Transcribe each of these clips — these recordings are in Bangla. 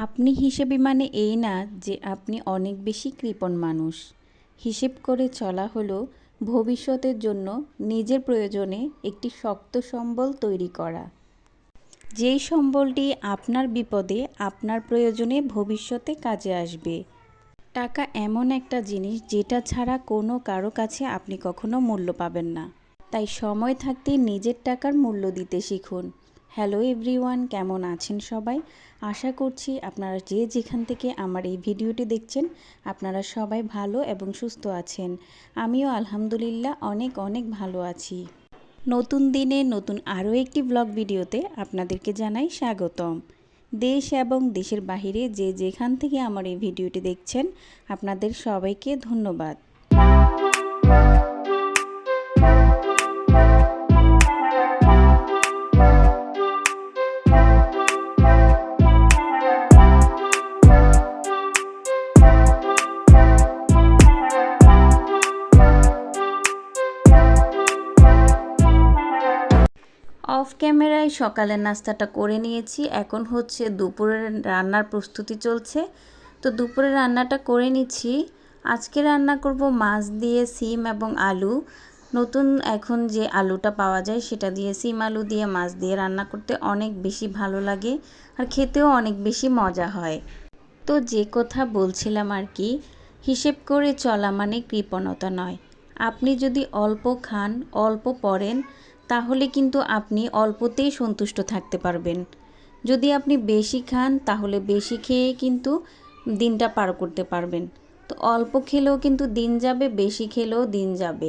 আপনি হিসেবে মানে এই না যে আপনি অনেক বেশি কৃপণ মানুষ। হিসেব করে চলা হলো ভবিষ্যতের জন্য নিজের প্রয়োজনে একটি শক্ত সম্বল তৈরি করা। যেই সম্বলটি আপনার বিপদে, আপনার প্রয়োজনে ভবিষ্যতে কাজে আসবে। টাকা এমন একটা জিনিস যেটা ছাড়া কোনো কারও কাছে আপনি কখনো মূল্য পাবেন না। তাই সময় থাকতে নিজের টাকার মূল্য দিতে শিখুন। হ্যালো এভরিওয়ান, কেমন আছেন সবাই? আশা করছি আপনারা যে যেখান থেকে আমার এই ভিডিওটি দেখছেন, আপনারা সবাই ভালো এবং সুস্থ আছেন। আমিও আলহামদুলিল্লাহ অনেক অনেক ভালো আছি। নতুন দিনে নতুন আরও একটি ব্লগ ভিডিওতে আপনাদেরকে জানাই স্বাগতম। দেশ এবং দেশের বাহিরে যে যেখান থেকে আমার এই ভিডিওটি দেখছেন, আপনাদের সবাইকে ধন্যবাদ। সকালের নাস্তাটা করে নিয়েছি। এখন হচ্ছে দুপুরের রান্নার প্রস্তুতি চলছে। তো দুপুরের রান্নাটা করে নিচ্ছি। আজকে রান্না করব মাছ দিয়ে সিম এবং আলু। নতুন এখন যে আলুটা পাওয়া যায় সেটা দিয়ে সিম আলু দিয়ে মাছ দিয়ে রান্না করতে অনেক বেশি ভালো লাগে আর খেতেও অনেক বেশি মজা হয়। তো যে কথা বলছিলাম আর কি, হিসেব করে চলা মানে কৃপণতা নয়। আপনি যদি অল্প খান, অল্প পড়েন তাহলে কিন্তু আপনি অল্পতেই সন্তুষ্ট থাকতে পারবেন। যদি আপনি বেশি খান, তাহলে বেশি খেয়ে কিন্তু দিনটা পার করতে পারবেন। তো অল্প খেলেও কিন্তু দিন যাবে, বেশি খেলেও দিন যাবে।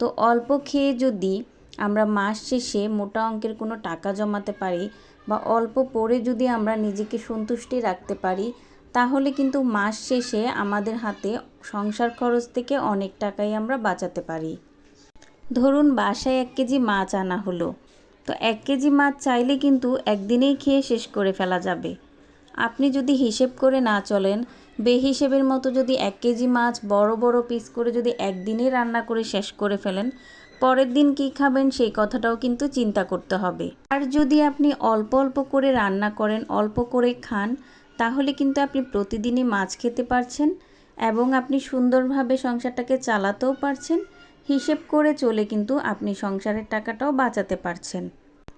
তো অল্প খেয়ে যদি আমরা মাস শেষে মোটা অঙ্কের কোনো টাকা জমাতে পারি বা অল্প পরে যদি আমরা নিজেকে সন্তুষ্টি রাখতে পারি, তাহলে কিন্তু মাস শেষে আমাদের হাতে সংসার খরচ থেকে অনেক টাকাই আমরা বাঁচাতে পারি। ধরুন বাসায় এক কেজি মাছ আনা হলো। তো এক কেজি মাছ চাইলে কিন্তু একদিনেই খেয়ে শেষ করে ফেলা যাবে। আপনি যদি হিসেব করে না চলেন, বেহিসেবের মতো যদি এক কেজি মাছ বড় বড় পিস করে যদি একদিনে রান্না করে শেষ করে ফেলেন, পরের দিন কি খাবেন সেই কথাটাও কিন্তু চিন্তা করতে হবে। আর যদি আপনি অল্প অল্প করে রান্না করেন, অল্প করে খান, তাহলে কিন্তু আপনি প্রতিদিনই মাছ খেতে পারছেন এবং আপনি সুন্দরভাবে সংসারটাকে চালাতেও পারছেন। হিসেব করে চলে কিন্তু আপনি সংসারের টাকাটাও বাঁচাতে পারছেন।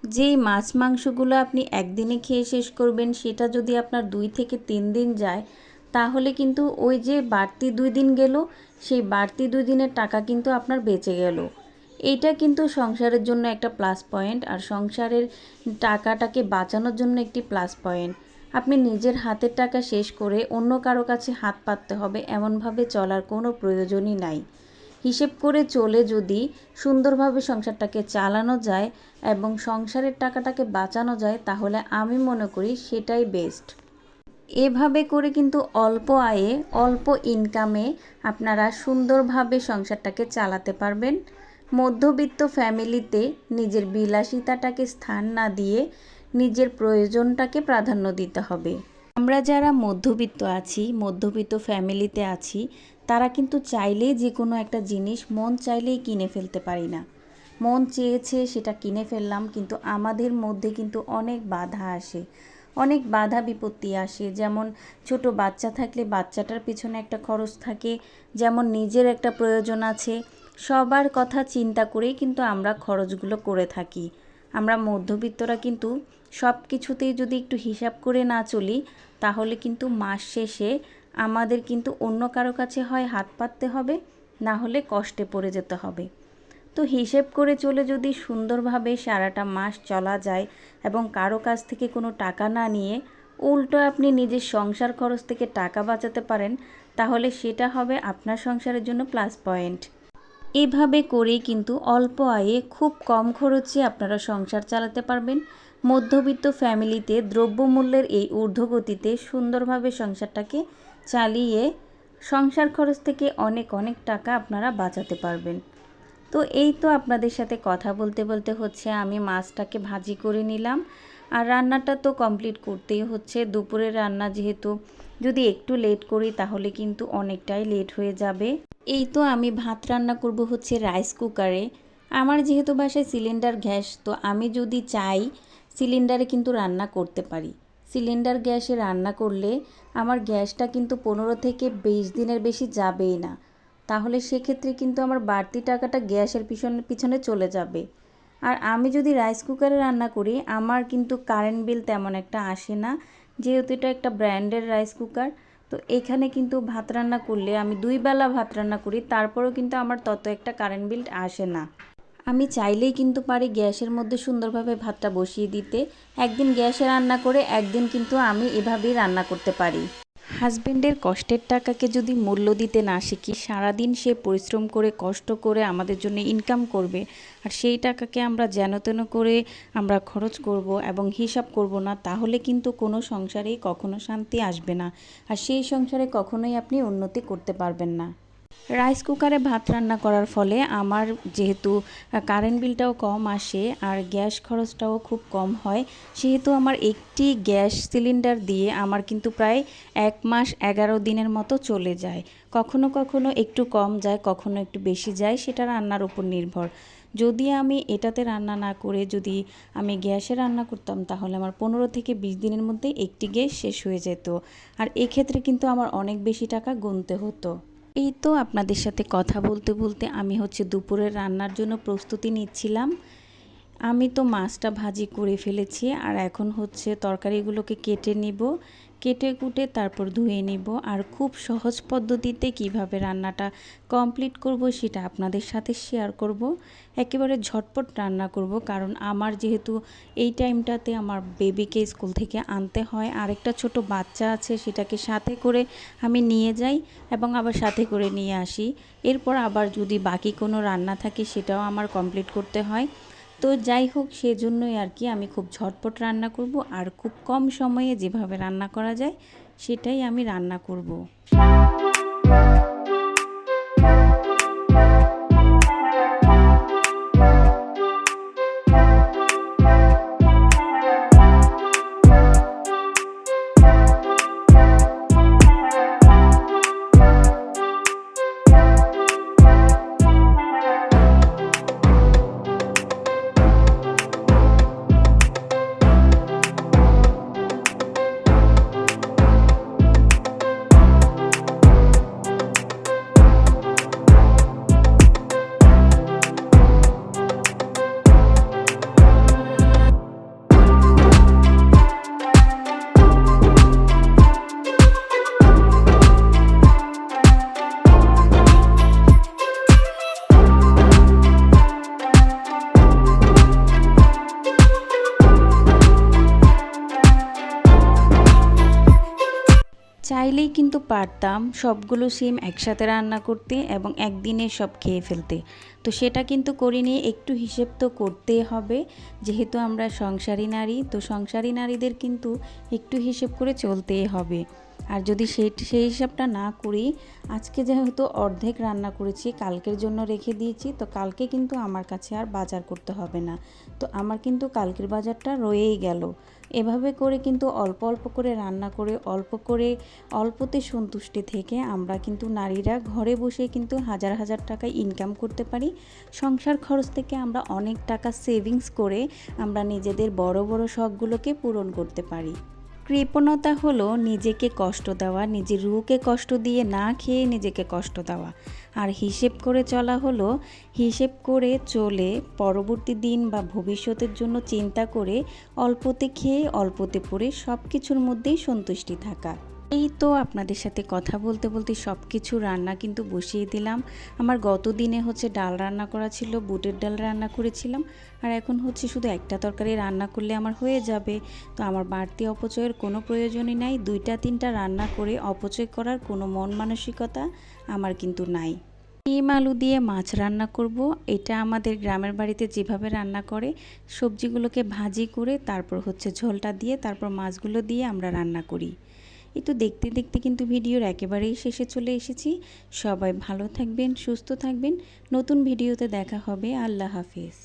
যেই মাছ মাংসগুলো আপনি একদিনে খেয়ে শেষ করবেন, সেটা যদি আপনার দুই থেকে তিন দিন যায়, তাহলে কিন্তু ওই যে বাড়তি দুই দিন গেল, সেই বাড়তি দুই দিনের টাকা কিন্তু আপনার বেঁচে গেল। এইটা কিন্তু সংসারের জন্য একটা প্লাস পয়েন্ট আর সংসারের টাকাটাকে বাঁচানোর জন্য একটি প্লাস পয়েন্ট আপনি নিজের হাতের টাকা শেষ করে অন্য কারও কাছে হাত পাততে হবে, এমনভাবে চলার কোনো প্রয়োজনই নাই। হিসেব করে চলে যদি সুন্দরভাবে সংসারটাকে চালানো যায় এবং সংসারের টাকাটাকে বাঁচানো যায়, তাহলে আমি মনে করি সেটাই বেস্ট এভাবে করে কিন্তু অল্প আয়ে, অল্প ইনকামে আপনারা সুন্দরভাবে সংসারটাকে চালাতে পারবেন। মধ্যবিত্ত ফ্যামিলিতে নিজের বিলাসিতাটাকে স্থান না দিয়ে নিজের প্রয়োজনটাকে প্রাধান্য দিতে হবে। আমরা যারা মধ্যবিত্ত আছি, মধ্যবিত্ত ফ্যামিলিতে আছি, তারা কিন্তু চাইলেই যে কোনো একটা জিনিস মন চাইলেই কিনে ফেলতে পারি না। মন চেয়েছে সেটা কিনে ফেললাম, কিন্তু আমাদের মধ্যে কিন্তু অনেক বাধা আসে। অনেক বাধা বিপত্তি আসে, যেমন ছোট বাচ্চা থাকলে বাচ্চাটার পিছনে একটা খরচ থাকে, যেমন নিজের একটা প্রয়োজন আছে। সবার কথা চিন্তা করেই কিন্তু আমরা খরচগুলো করে থাকি। আমরা মধ্যবিত্তরা কিন্তু সব কিছুতেই যদি একটু হিসাব করে না চলি, তাহলে কিন্তু মাস শেষে আমাদের কিন্তু অন্য কারও কাছে হয় হাত পাততে হবে, না হলে কষ্টে পড়ে যেতে হবে। তো হিসেব করে চলে যদি সুন্দরভাবে সারাটা মাস চলা যায় এবং কারও কাছ থেকে কোনো টাকা না নিয়ে উল্টো আপনি নিজের সংসার খরচ থেকে টাকা বাঁচাতে পারেন, তাহলে সেটা হবে আপনার সংসারের জন্য প্লাস পয়েন্ট এভাবে করেই কিন্তু অল্প আয়ে খুব কম খরচে আপনারা সংসার চালাতে পারবেন। মধ্যবিত্ত ফ্যামিলিতে দ্রব্যমূল্যের এই ঊর্ধ্বগতিতে সুন্দরভাবে সংসারটাকে চালিয়ে সংসার খরচ থেকে অনেক অনেক টাকা আপনারা বাঁচাতে পারবেন। তো এই তো আপনাদের সাথে কথা বলতে বলতে হচ্ছে, আমি মাছটাকে ভাজি করে নিলাম। আর রান্নাটা তো কমপ্লিট করতেই হচ্ছে, দুপুরের রান্না যেহেতু যদি একটু লেট করি তাহলে কিন্তু অনেকটাই লেট হয়ে যাবে। এই তো আমি ভাত রান্না করব হচ্ছে রাইস কুকারে আমার যেহেতু বাসায় সিলিন্ডার গ্যাস, তো আমি যদি চাই সিলিন্ডারে কিন্তু রান্না করতে পারি। সিলিন্ডার গ্যাসে রান্না করলে আমার গ্যাসটা কিন্তু পনেরো থেকে বিশ দিনের বেশি যাবেই না। তাহলে সেক্ষেত্রে কিন্তু আমার বাড়তি টাকাটা গ্যাসের পিছনে পিছনে চলে যাবে। আর আমি যদি রাইস কুকারে রান্না করি, আমার কিন্তু কারেন্ট বিল তেমন একটা আসে না। যেহেতু এটা একটা ব্র্যান্ডের রাইস কুকার তো এখানে কিন্তু ভাত রান্না করলে আমি দুই বেলা ভাত রান্না করি, তারপরেও কিন্তু আমার তত একটা কারেন্ট বিল আসে না। আমি চাইলেই কিন্তু পারি গ্যাসের মধ্যে সুন্দরভাবে ভাতটা বসিয়ে দিতে। একদিন গ্যাসে রান্না করে একদিন কিন্তু আমি এভাবেই রান্না করতে পারি। হাজবেন্ডের কষ্টের টাকাকে যদি মূল্য দিতে না শিখি, সারাদিন সে পরিশ্রম করে, কষ্ট করে আমাদের জন্য ইনকাম করবে, আর সেই টাকাকে আমরা যেন তেন করে আমরা খরচ করব এবং হিসাব করব না, তাহলে কিন্তু কোনো সংসারেই কখনো শান্তি আসবে না। আর সেই সংসারে কখনোই আপনি উন্নতি করতে পারবেন না। রাইস কুকারে ভাত রান্না করার ফলে আমার যেহেতু কারেন্ট বিলটাও কম আসে আর গ্যাস খরচটাও খুব কম হয়, সেহেতু আমার একটি গ্যাস সিলিন্ডার দিয়ে আমার কিন্তু প্রায় এক মাস এগারো দিনের মতো চলে যায়। কখনো কখনো একটু কম যায়, কখনো একটু বেশি যায়, সেটা রান্নার উপর নির্ভর। যদি আমি এটাতে রান্না না করে যদি আমি গ্যাসে রান্না করতাম, তাহলে আমার পনেরো থেকে বিশ দিনের মধ্যে একটি গ্যাস শেষ হয়ে যেত। আর এক্ষেত্রে কিন্তু আমার অনেক বেশি টাকা গুনতে হতো। এই তো আপনাদের সাথে কথা বলতে বলতে আমি হচ্ছে দুপুরের রান্নার জন্য প্রস্তুতি নিচ্ছিলাম। আমি তো মাছটা ভাজি করে ফেলেছি আর এখন হচ্ছে তরকারিগুলোকে কেটে নিব। কেটে কুটে তারপর ধুয়ে নিব। আর খুব সহজ পদ্ধতিতে কীভাবে রান্নাটা কমপ্লিট করব সেটা আপনাদের সাথে শেয়ার করব। একেবারে ঝটপট রান্না করব, কারণ আমার যেহেতু এই টাইমটাতে আমার বেবিকে স্কুল থেকে আনতে হয়, আরেকটা ছোট বাচ্চা আছে সেটাকে সাথে করে আমি নিয়ে যাই এবং আবার সাথে করে নিয়ে আসি। এরপর আবার যদি বাকি কোনো রান্না থাকে সেটাও আমার কমপ্লিট করতে হয়। তো যাই হোক, সেজন্যই আর কি আমি খুব ঝটপট রান্না করব আর খুব কম সময়ে যেভাবে রান্না করা যায়, সেটাই আমি রান্না করব। পারতাম সবগুলো সিম একসাথে রান্না করতে এবং একদিনে সব খেয়ে ফেলতে। তো সেটা কিন্তু করিনি, একটু হিসেব তো করতে হবে। যেহেতু আমরা সংসারী নারী, তো সংসারী নারীদের কিন্তু একটু হিসেব করে চলতেই হবে। আর যদি সেই সেই হিসাবটা না করি, আজকে যেহেতু অর্ধেক রান্না করেছি, কালকের জন্য রেখে দিয়েছি, তো কালকে কিন্তু আমার কাছে আর বাজার করতে হবে না। তো আমার কিন্তু কালকের বাজারটা রয়েই গেল। এভাবে করে কিন্তু অল্প অল্প করে রান্না করে, অল্প করে, অল্পতে সন্তুষ্টি থেকে আমরা কিন্তু নারীরা ঘরে বসে কিন্তু হাজার হাজার টাকা ইনকাম করতে পারি। সংসার খরচ থেকে আমরা অনেক টাকা সেভিংস করে আমরা নিজেদের বড় বড় শখগুলোকে পূরণ করতে পারি। কৃপণতা হলো নিজেকে কষ্ট দেওয়া নিজের রুকে কষ্ট দিয়ে না খেয়ে নিজেকে কষ্ট দেওয়া। আর হিসেব করে চলা হলো, হিসেব করে চলে পরবর্তী দিন বা ভবিষ্যতের জন্য চিন্তা করে অল্পতে খেয়ে, অল্পতে পড়ে সব কিছুর মধ্যেই সন্তুষ্টি থাকা। এই তো আপনাদের সাথে কথা বলতে বলতে সব কিছু রান্না কিন্তু বসিয়ে দিলাম। আমার গত দিনে হচ্ছে ডাল রান্না করা ছিল, বুটের ডাল রান্না করেছিলাম। আর এখন হচ্ছে শুধু একটা তরকারি রান্না করলে আমার হয়ে যাবে। তো আমার বাড়তি অপচয়ের কোনো প্রয়োজনই নাই। দুইটা তিনটা রান্না করে অপচয় করার কোনো মন মানসিকতা আমার কিন্তু নাই। ডিম আলু দিয়ে মাছ রান্না করব। এটা আমাদের গ্রামের বাড়িতে যেভাবে রান্না করে, সবজিগুলোকে ভাজি করে তারপর হচ্ছে ঝোলটা দিয়ে তারপর মাছগুলো দিয়ে আমরা রান্না করি। এই তো দেখতে দেখতে কিন্তু ভিডিওর একেবারেই শেষে চলে এসেছি। সবাই ভালো থাকবেন, সুস্থ থাকবেন। নতুন ভিডিওতে দেখা হবে। আল্লাহ হাফিজ।